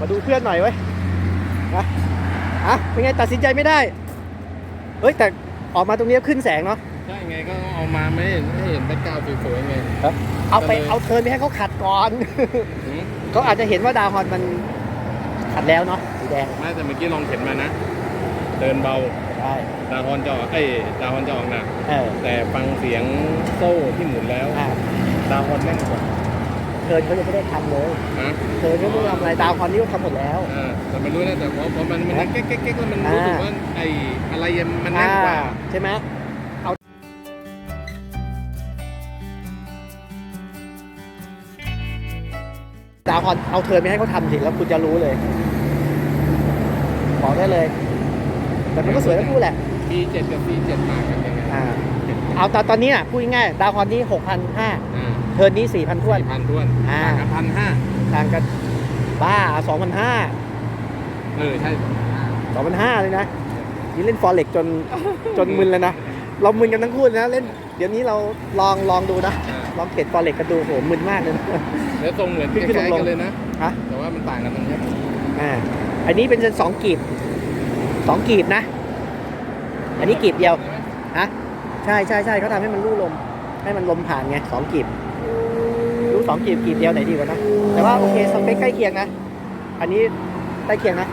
มาดูเพื่อนหน่อยไว้ยนะอะเป็นไงตัดสินใจไม่ได้ เฮ้ยแต่ออกมาตรงนี้ขึ้นแสงเนาะใช่ไงก็เอามาไม่เห็นไม่เห็นแบ็คกราวด์สวยๆไงเอาไปก็เลยเอาเทิร์นไปให้เขาขัดก่อนหืมเขาอาจจะเห็นว่าดาวฮอนมันขัดแล้วเนาะสีแดงไม่แต่เมื่อกี้ลองเข็นมานะเดินเบาใช่ดาวฮอนจะออกเอ้ยดาวฮอนจะออกหนักเออแต่ฟังเสียงโซ่ที่หมุนแล้วอ่าดาวฮอนแน่นกว่า เทิร์นเขายังไม่ได้ทำเลยฮะเทิร์นเขาไม่ทำอะไรดาวฮอนนี่เขาทำหมดแล้ว อ่าแต่ไม่รู้นะแต่พอพอมันมันเก๊กเก๊กเก๊กแล้วมันรู้สึกอ่าว่าไอ้อะไรมันแน่นกว่าอ่ใช่ไหมเอาดาวฮอนเอาเทิร์นไปให้เขาทำสิแล้วคุณจะรู้เลยบอกได้เลย แต่มันก็สวยทั้งคู่แหละ B7 กับ C7 ต่างกันยังไงอ่าเอาตอนตอนนี้อะพูดง่ายๆดาวฮอนนี่หกพันห้าอ่าเทิร์นนี้สี่พันท้วน สี่พันท้วนอ่าต่างกันพันห้าต่างกันบ้าสองพันห้าเออใช่สองพันห้าเลยนะนี่เล่นฟอร์เร็กจนจนมึนแล้วนะ เรามึนกันทั้งคู่นะเล่นเดี๋ยวนี้เราลองลองดูนะอ่าลองเทรดฟอร์เร็กกันดูโหมึนมากเลยนะ แล้วทรงเหมือนขึ้นคล้ายลงๆ กันเลยนะ ฮะแต่ว่ามันต่างกันตรงนี้อ่าอันนี้เป็นสองกีบสองกีบนะ อันนี้กีบเดียว ฮะใช่ใช่ใช่เขาทำให้มันลู่ลม ให้มันลมผ่านไงสองกีบรู้ สองกีบกีบเดียวไหนดีกว่านะ แต่ว่าโอเคสเปคใกล้เคียงนะ อันนี้ใกล้เคียงนะ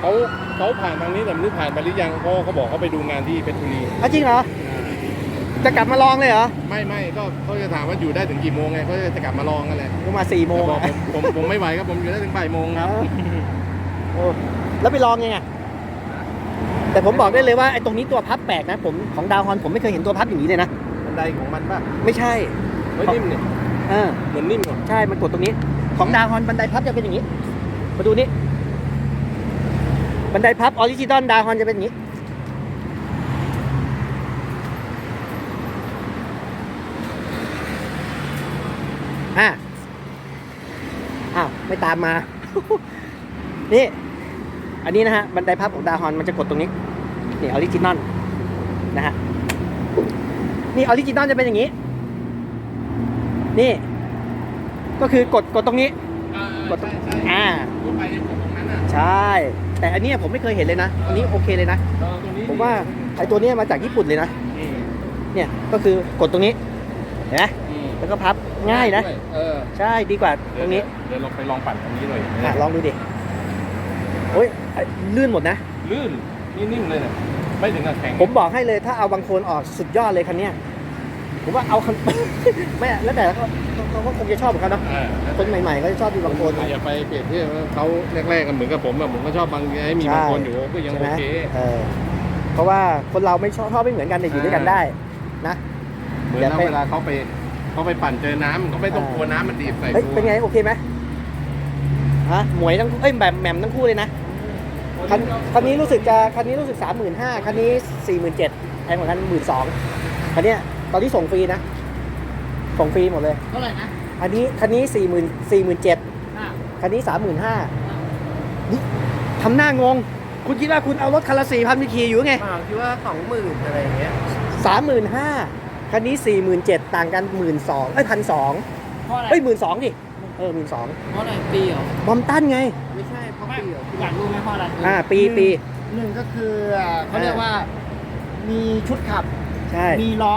เขาเขาผ่านทางนี้แต่ไม่รู้ผ่านไปหรือยังเพราะเขาบอกเขาไปดูงานที่เพชรบุรีอะจริงเหรอ จะกลับมาลองเลยเหรอ ไม่ไม่ก็เขาจะถามว่าอยู่ได้ถึงกี่โมงไงเขาจะกลับมาลองกันแหละก็มาสี่โมงบอกอะผมผมผมไม่ไหวครับผมอยู่ได้ถึงบ่ายโมงครับโอ้แล้วไปลองยังไงแต่ผมบอกได้เลยว่าไอ้ตรงนี้ตัวพับแปลกนะผมของดาวฮอนผมไม่เคยเห็นตัวพับอย่างนี้เลยนะบันไดของมันป่ะไม่ใช่ เฮ้ยนิ่มเนี่ยเออเหมือนนิ่มกว่าใช่มันกดตรงนี้ ของดาวฮอนบันไดพับจะเป็นอย่างนี้ มาดูนี่บันไดพับออริจินอลดาวฮอนจะเป็นอย่างนี้ อะอ้าวไม่ตามมา นี่ อันนี้นะฮะ บันไดพับของดาวฮอนมันจะกดตรงนี้ นี่ออริจินอลนะฮะ นี่ออริจินอลจะเป็นอย่างนี้ นี่ ก็คือกดกดตรงนี้ กดตรงใช่อ่าทั่วไปเนี่ยกดตรงนั้นอะใช่ แต่อันเนี้ยผมไม่เคยเห็นเลยนะ อันนี้โอเคเลยนะเออตรงนี้ผมว่าไอ้ตัวเนี้ยมาจากญี่ปุ่นเลยนะอืมเนี่ยก็คือกดตรงนี้เห็นไหมอืมแล้วก็พับง่ายนะด้วยเออใช่ดีกว่าตรงนี้ เดี๋ยวเราไปลองปั่นตรงนี้หน่อยอะลองดูดิโอ้ยไอ้ลื่นหมดนะ ลื่นนี่นิ่มเลยเนี่ยไม่ถึงกับแข็งผมบอกให้เลยถ้าเอาบางโคนออกสุดยอดเลยคันเนี้ย ผมว่าเอาคันไม่อะแล้วแต่เขาเขาก็คงจะชอบเหมือนกันเนาะเออคนใหม่ๆเขาจะชอบมีบางโคน อย่าไปเปรียบเทียบว่าเขาแรกๆกันเหมือนกับผมอะผมก็ชอบบางไอ้มีบางคนอยู่ก็ยังใช่โอไหมเค เออเพราะว่าคนเราไม่ชอบชอบไม่เหมือนกันแต่อยู่ด้วยกันได้นะ เหมือนอย่านะไป เวลาเขาไปเขาไปปั่นเจอน้ำเขาไม่ต้องกลัวน้ำมันดีบใส่เฮ้ยตัวเป็นไงโอเคไหมฮะหมวยทั้งคู่เอ้ยแบบแหม่มทั้งคู่เลยนะคันคันนี้รู้สึกจะคันนี้รู้สึกสามหมื่นห้าคันนี้สี่หมื่นเจ็ดแพงกว่าคันหมื่นสองคันเนี้ย ตอนที่ส่งฟรีนะ ส่งฟรีหมดเลย เท่าไหร่นะอันนี้คันนี้สี่หมื่นสี่หมื่นเจ็ดอ่าคันนี้สามหมื่นห้านี่ทำหน้างง คุณคิดว่าคุณเอารถคันละสี่พันไปขี่อยู่ไงเปล่าคิดว่าสองหมื่นอะไรอย่างเงี้ยสามหมื่นห้าคันนี้สี่หมื่นเจ็ดต่างกันหมื่นสองเอ้ยพันสองเพราะอะไรเอ้ยหมื่นสองดิ เออหมื่นสองเพราะอะไรปีเหรอบอมตันไง ไม่ใช่เพราะปีเหรออยากรู้ไหมเพราะอะไรอ่า ปีปี หนึ่งก็คืออ่าเขาเรียกว่ามีชุดขับ ใช่ มีล้อ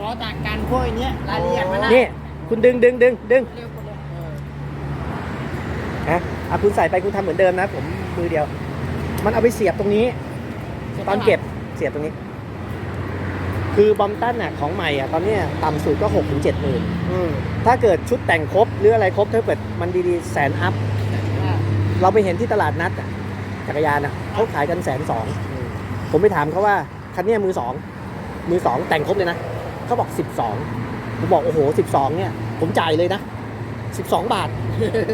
ล้อจากการพวกไอ้เนี้ยรายละเอียดมันนะนี่ คุณดึงดึงดึงดึงเรียกคนละเออฮะอะคุณใส่ไปคุณทำเหมือนเดิมนะ ผมมือเดียว มันเอาไปเสียบตรงนี้ ตอนเก็บเสียบตรงนี้ คือบอมตันอะของใหม่อะตอนเนี้ยต่ำสุดก็หกถึงเจ็ดหมื่นอืมถ้าเกิดชุดแต่งครบหรืออะไรครบถ้าเกิดมันดีๆแสนอัพอ่าเราไปเห็นที่ตลาดนัดอะจักรยานอะเขาขายกันแสนสอง ผมไปถามเขาว่า คันเนี้ยมือสอง มือสองแต่งครบเลยนะ เขาบอกสิบสองผมบอกโอ้โหสิบสองเนี่ย ผมจ่ายเลยนะสิบสองบาท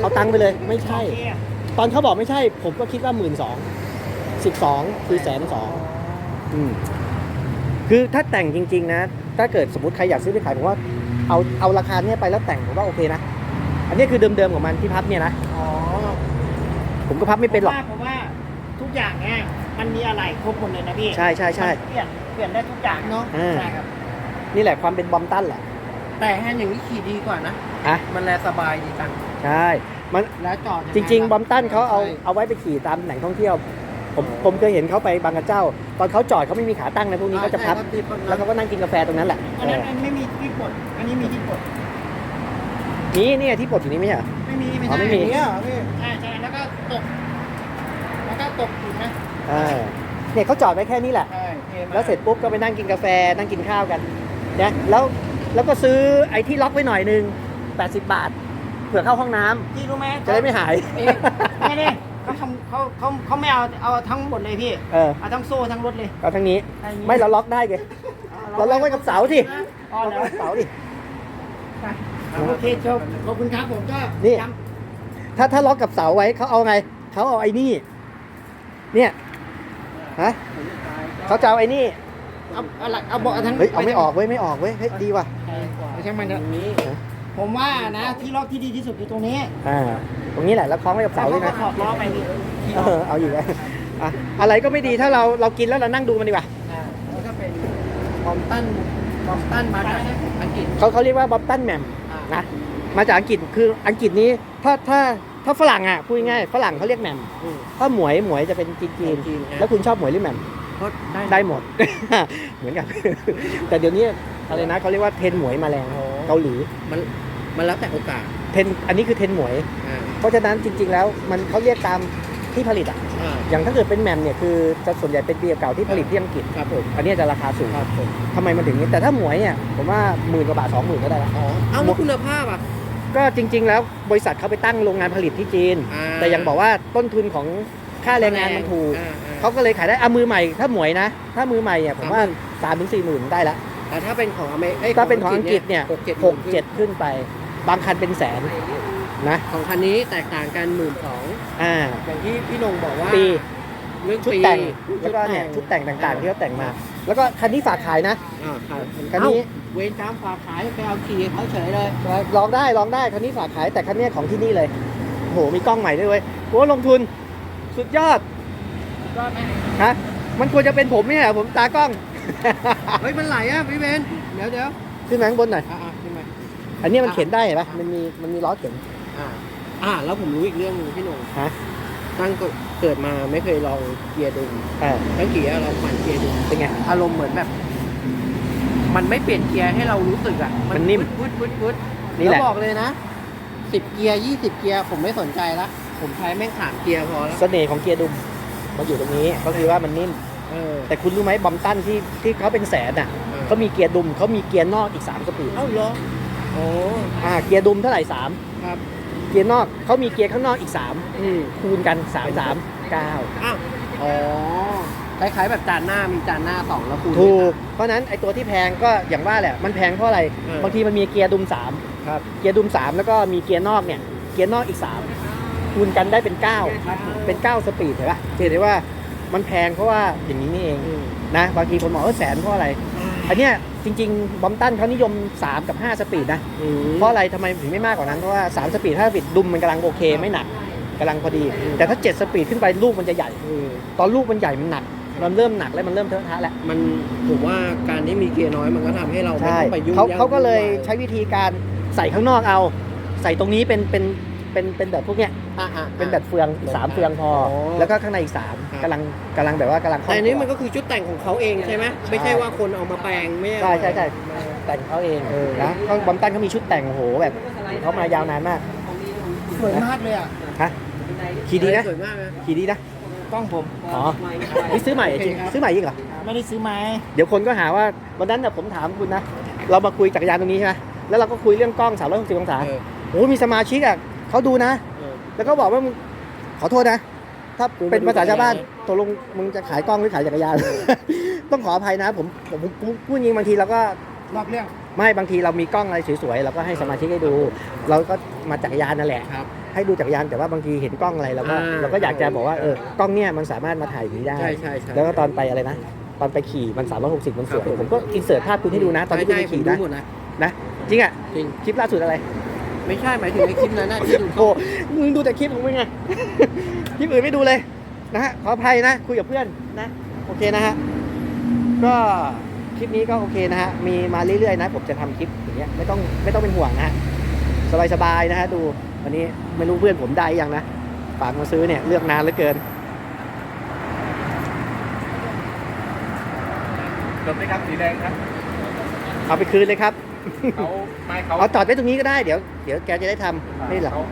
เอาตังค์ไปเลย ไม่ใช่โอเคอะตอนเขาบอกไม่ใช่ ผมก็คิดว่าหมื่นสองสิบสองคือแสนสองคือถ้าแต่งจริง ๆ นะ ถ้าเกิดสมมติใครอยากซื้อไปขายผมว่าเอาเอาราคาเนี้ยไปแล้วแต่งผมว่าโอเคนะ อันนี้คือเดิมๆของมันที่พับเนี่ยนะ อ๋อ ผมก็พับไม่เป็นหรอกผมว่าผมว่าทุกอย่างเนี่ยมันมีอะไรครบหมดเลยนะพี่ ใช่ใช่ใช่มันเปลี่ยนเปลี่ยนได้ทุกอย่างเนาะอ่าใช่ครับ นี่แหละความเป็นบอมตันแหละแต่แฮนด์อย่างนี้ขี่ดีกว่านะอะมันแลสบายดีจัง ใช่มันแล้วจอดยัไจริง ๆ บอมตันเขาเอาใช่เอาไว้ไปขี่ตามแหล่งท่องเที่ยว ผมผมเคยเห็นเขาไปบางกระเจ้า ตอนเขาจอดเขาไม่มีขาตั้งนะพวกนี้เขาจะพับใช่ครับที่พับแล้วเขาก็นั่งกินกาแฟตรงนั้นแหละอันนั้นมันไม่มีที่กดอันนี้มีที่กดนี่นี่ที่ปลดอยู่นี่ไม่ใช่เหรอไม่มีไม่อ๋อใช่ไม่มีอย่างเงี้ยเหรอพี่ใช่ใช่แล้วก็ตกแล้วก็ตกถูกไหมเออเนี่ยเขาจอดไว้แค่นี้แหละใช่ท่มากแล้วเสร็จปุ๊บก็ไปนั่งกินกาแฟนั่งกินข้าวกัน นะแล้วแล้วก็ซื้อไอ้ที่ล็อกไว้หน่อยนึง 80 บาท เผื่อเข้าห้องน้ำพี่รู้ไหมจะได้ไม่หาย เอ๊ะไม่ได้เขาทำเขาเขาเขาไม่เอาเอาทั้งหมดเลยพี่ เออเอาทั้งโซ่ทั้งรถเลยเอาทั้งนี้อะอย่างงี้ไม่เราล็อกได้ไงเราล็อกไว้กับเสาสิอ๋อล็อกแล้วไว้กับเสาดิ ไปโอเคจบขอบคุณครับผมก็นี่ย้ถ้าถ้าล็อกกับเสาไว้เขาเอาไงเขาเอาไอ้นี่ เนี่ยฮะำเขาจะเอาไอ้นี่ เอาเอาละเอาเบอกเอาทั้งเฮ้ยเอาไม่ออกเว้ยไม่ออกเว้ยเฮ้ยดีว่ะไม่ใช่มันเถอะนี้ผมว่านะที่ล็อกที่ดีที่สุดคือตรงนี้อ่าตรงนี้แหละแล้วคล้องไว้กับเสาด้วยแล้นะวก็ถอดล้อไปนี่เออเอาอยู่ไว้อะอะไรก็ไม่ดีถ้าเราเรากินแล้วเรานั่งดูมันดีกว่าอ่าแล้วก็เป็นบอมตันบอมตันมาจากอังกฤษเขาเขาเรียกว่าบ๊อบตันแหมม อ่านะมาจากอังกฤษคืออังกฤษนี้ถ้าถ้าถ้าฝรั่งอะพูดง่ายๆฝรั่งเขาเรียกแหมมอืม ถ้าหมวยหมวยจะเป็นจีนจีนจีนฮะแล้วคุณชอบหมวยหรือแหมม ก็ได้ได้หมด เหมือนกัน แต่เดี๋ยวนี้อะไรนะเขาเรียกว่าเทรนหมวยมาแรงอ๋อเกาหลีมันมันแล้วแต่โอกาสเทรนอันนี้คือเทรนหมวยอ่าเพราะฉะนั้นจริง ๆ แล้วมันเขาเรียกตามที่ผลิตอะอ่าอย่างถ้าเกิดเป็นแหมมเนี่ยคือจะส่วนใหญ่เป็นเบียร์เก่าที่ผลิตที่อังกฤษครับผมอันนี้จะราคาสูงครับผมทำไมมันถึงนี้แต่ถ้าหมวยเนี่ยผมว่าหมื่นกว่าบาทสองหมื่นก็ได้ละอ๋อเอาแล้วคุณภาพอะก็จริง ๆ แล้วบริษัทเขาไปตั้งโรงงานผลิตที่จีนอ่าแต่ยังบอกว่าต้นทุนของ ค่าแรงงานมันถูกอ่าอ่าเขาก็เลยขายได้เอามือใหม่ถ้าหมวยนะ ถ้ามือใหม่เนี่ยผมว่าสามถึงสี่หมื่นได้ละแต่ถ้าเป็นของอเมริกถ้าเป็นของอังกฤษเนี่ยหกเจ็ดหกเจ็ดขึ้นไป บางคันเป็นแสนนะของคันนี้แตกต่างกันหมื่นสองอ่าอย่างที่พี่นงบอกว่าปีเรื่องชุดปีแต่งแล้วก็เนี่ยชุดแต่งต่างๆที่เขาแต่งมา แล้วก็คันนี้ฝากขายนะอ่าครับคันนี้เอ้าเวรกรรมฝากขายไปเอาขี่เขาเฉยเลยลองได้ลองได้คันนี้ฝากขายแต่คันเนี้ยของที่นี่เลยโอ้โหมีกล้องใหม่ด้วยเว้ยโอ้ลงทุน สุดยอดก็ไหมฮะมันควรจะเป็นผมเนี่ยผมตากล้อง เฮ้ยมันไหลอะพี่เบนเดี๋ยวเดี๋ยวขึ้นมาข้างบนหน่อยอ่าอ่าขึ้นมาอันนี้มันเข็นได้เห็นปะมันมีมันมีล้อเข็นอ่าอ่าแล้วผมรู้อีกเรื่องหนึงพี่นงฮะตั้งแต่เกิดมาไม่เคยลองเกียร์ดุมอ่าตั้งกี่เราปั่นเกียร์ดุมเป็นไงอารมณ์เหมือนแบบ มันไม่เปลี่ยนเกียร์ให้เรารู้สึกอะมันนิ่มวึดวึดวึดนี่แหละวบอกเลยนะสิบเกียร์ยี่สิบเกียร์ผมไม่สนใจละ ผมใช้แม่งสามเกียร์พอแล้วเสน่ห์ของเกียร์ดุมมันอยู่ตรงนี้ก็คือว่ามันนิ่ม เออ แต่คุณรู้ไหมบอมตันที่ที่เขาเป็นแสนอะเออ เขามีเกียร์ดุมเขามีเกียร์นอกอีก3สปีดเอ้าเหรอโอ้อ่าเกียร์ดุมเท่าไหร่ครับ3เกียร์นอกเขามีเกียร์ข้างนอกอีกอืม3คูณกัน3 3 9อ้าวอ๋อคล้ายๆแบบจานหน้ามีจานหน้าสองแล้วคูณ ถูก เพราะฉะนั้นไอตัวที่แพงก็อย่างว่าแหละมันแพงเพราะอะไรเออ บางทีมันมีเกียร์ดุม3ครับ เกียร์ดุม3แล้วก็มีเกียร์นอกเนี่ยเกียร์นอกอีก3 คูณกันได้เป็น 9 เป็น 9 สปีดเห็นปะจะเห็นได้ว่ามันแพงเพราะว่าอย่างนี้นี่เองอืมนะบางทีคนบอกเออแสนเพราะอะไร อันเนี้ยจริง ๆ บอมตันเขานิยม 3 กับ 5 สปีดนะอืมเพราะอะไรทำไมถึงไม่มากกว่านั้น เพราะว่า 3 สปีด5สปีดดุมมันกำลังโอเคไม่หนักกำลังพอดี แต่ถ้า 7 สปีดขึ้นไปลูกมันจะใหญ่อืมตอนลูกมันใหญ่มันหนักมันเริ่มหนักแล้วมันเริ่มเทอะทะแล้วมันผมว่าการที่มีเกียร์น้อยมันก็ทำให้เราไม่ใช่ต้องไปยุ่งเขายเขาก็เลยวุ่นวาใช้วิธีการใส่ข้างนอกเอา ใส่ตรงนี้เป็นเป็น เป็นเป็นแบบพวกเนี้ยอะอะเป็นแบบเฟืองสามเฟืองพออ๋อแล้วก็ข้างในอีกสามครับ กำลังกำลังแบบว่ากำลังคล่แต่องอันนี้ตัวมันก็คือชุดแต่งของเขาเองใช่ไหมไม่ใช่ว่าคนเอามาแปลงไม่ใช่ใช่ใช่แต่งเขาเองเออนะเขาบอมตันเขามีชุดแต่งโอ้โหแบบเขามายาวนานมากสวยมากเลยอะฮะขี่ดีนะสวยมากนะขี่ดีนะกล้องผมอ๋อนี่ซื้อใหม่จริงโอเคครับซื้อใหม่จริงเหรอ ไม่ได้ซื้อไม้เดี๋ยวคนก็หาว่าวันนั้นน่ะผมถามคุณนะ เรามาคุยจักรยานตรงนี้ใช่ไหมแล้วเราก็คุยเรื่องกล้อง 360 องศาเออโอ้มีสมาชิกอะ เขาดูนะ เออ แล้วก็บอกว่ามึงขอโทษนะ ถ้าเป็นภาษาชาวบ้านตกลงมึงจะขายกล้องหรือขายจักรยาน ต้องขออภัยนะผมผมผมผมพูดจริงบางทีเราก็ รอบเรื่อง ไม่บางทีเรามีกล้องอะไรสวยๆเราก็ให้สมาชิกให้ดู เราก็มาจักรยานนั่นแหละ ครับ ให้ดูจักรยานแต่ว่าบางทีเห็นกล้องอะไรเราก็อ่า เราก็อยากจะบอกว่าเออกล้องเนี่ยมันสามารถมาถ่ายอย่างนี้ได้ ใช่ใช่ใช่ แล้วก็ตอนไปอะไรนะ ตอนไปขี่มัน 360 มันสวยครับผม ผมก็อินเสิร์ตภาพคุณให้ดูนะ ตอนที่คุณใช่ไปใช่ขี่ผมนะดูหมดนะ นะ จริงอะ จริง คลิปล่าสุดอะไร ไม่ใช่หมายถึงในคลิปนั้นนะที่ดูโอ้มึงดูแต่คลิปของมึงไงคลิปอื่นไม่ดูเลยนะฮะขออภัยนะ คุยกับเพื่อนนะ โอเคนะฮะก็คลิปนี้ก็โอเคนะฮะมีมาเรื่อยๆนะ ผมจะทำคลิปอย่างเงี้ยไม่ต้องไม่ต้องเป็นห่วงนะฮะสบายๆนะฮะดูวันนี้ไม่รู้เพื่อนผมได้ยังนะฝากมาซื้อเนี่ยเลือกนานเหลือเกินจบไหมครับสีแดงครับ เอาไปคืนเลยครับเขา ไม่เขาเอาจอดไว้ตรงนี้ก็ได้เดี๋ยวเดี๋ยวแกจะได้ทำไม่หรอกเขา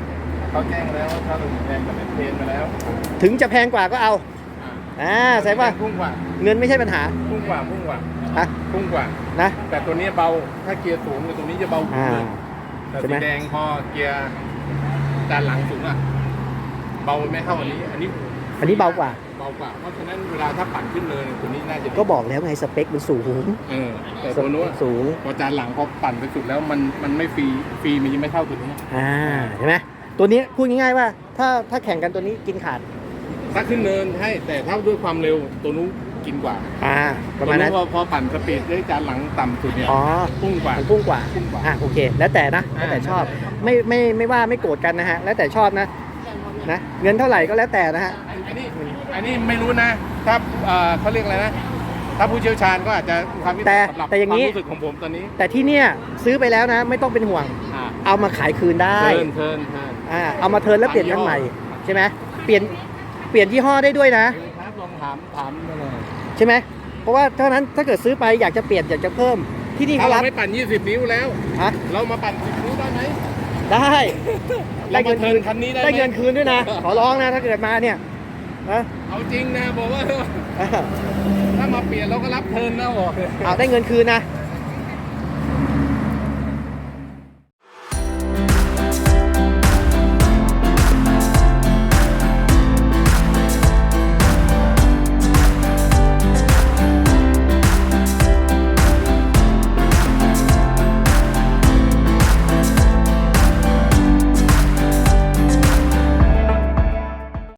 เขาแจ้งแล้วว่าถ้าเราแพงกับเป็นเทนมาแล้วถึงจะแพงกว่าก็เอาอ่าใช่ป่ะพุ่งกว่าเงินไม่ใช่ปัญหาพุ่งกว่าพุ่งกว่าฮะพุ่งกว่า นะแต่ตัวนี้เบาถ้าเกียร์สูงกับตัวนี้จะเบาอ่าเลยแต่ใช่สีไหม แดงพอเกียร์ด้านหลังสูงอะเบาไม่เท่าอันนี้ อันนี้อันนี้เบากว่า เบากว่า เพราะฉะนั้นเวลาถ้าปั่นขึ้นเลยเนี่ยตัวนี้น่าจะดีก็บอกแล้วไงสเปคมันสูงเออแต่สตัวเปนู้นคสูงพอจานหลังพอปั่นไปสุดแล้วมันมันไม่ฟรีฟรีมันยังไม่เท่าตัวนี้อ่าเห็นไหมตัวนี้พูดง่ายๆว่า ถ้าถ้าแข่งกันตัวนี้กินขาด ถ้าขึ้นเนินให้แต่ถ้าด้วยความเร็วตัวนู้นกินกว่าอ่าประมาณนั้นตัวพอพอปั่นสปีดด้วยจานหลังต่ำสุดเนี่ยอ๋อพุ่งกว่ามันพุ่งกว่าพุ่งกว่าอะโอเค แล้วแต่นะแล้วแต่ชอบไม่ไม่ไม่ว่าไม่โกรธกันนะฮะแล้วแต่ชอบนะนะเงินเท่าไหร่ก็แล้วแต่นะฮะ อันนี้อันนี้ไม่รู้นะ ถ้าเอ่อเขาเรียกอะไรนะ ถ้าผู้เชี่ยวชาญก็อาจจะความคิดแต่สำหรับแต่อย่างนี้ ความรู้สึกของผมตอนนี้แต่ที่เนี่ยซื้อไปแล้วนะ ไม่ต้องเป็นห่วง อ่าเอามาขายคืนได้เทิร์นเทิร์นเทิร์นอ่าเอามาเทิร์นแล้วเปลี่ยนคันใหม่ยี่ห้อใช่ไหมเปลี่ยนเปลี่ยนยี่ห้อได้ด้วยนะ ครับลองถามถามมาเลยใช่ไหมเพราะว่าเท่านั้นถ้าเกิดซื้อไปอยากจะเปลี่ยนอยากจะเพิ่มที่นี่ถ้าเขาเรารับไม่ปั่น 20 นิ้วแล้ว ฮะเรามาปั่น 10 นิ้วได้ไหมได้ เรามาเทิร์นคันนี้ได้ไหมได้เงินคืนด้วยนะ ขอร้องนะถ้าเกิดมาเนี่ย นะเอาจริงนะบอกว่าเออถ้ามาเปลี่ยนเราก็รับเทิร์นแล้วบอกเอาได้เงินคืนนะเ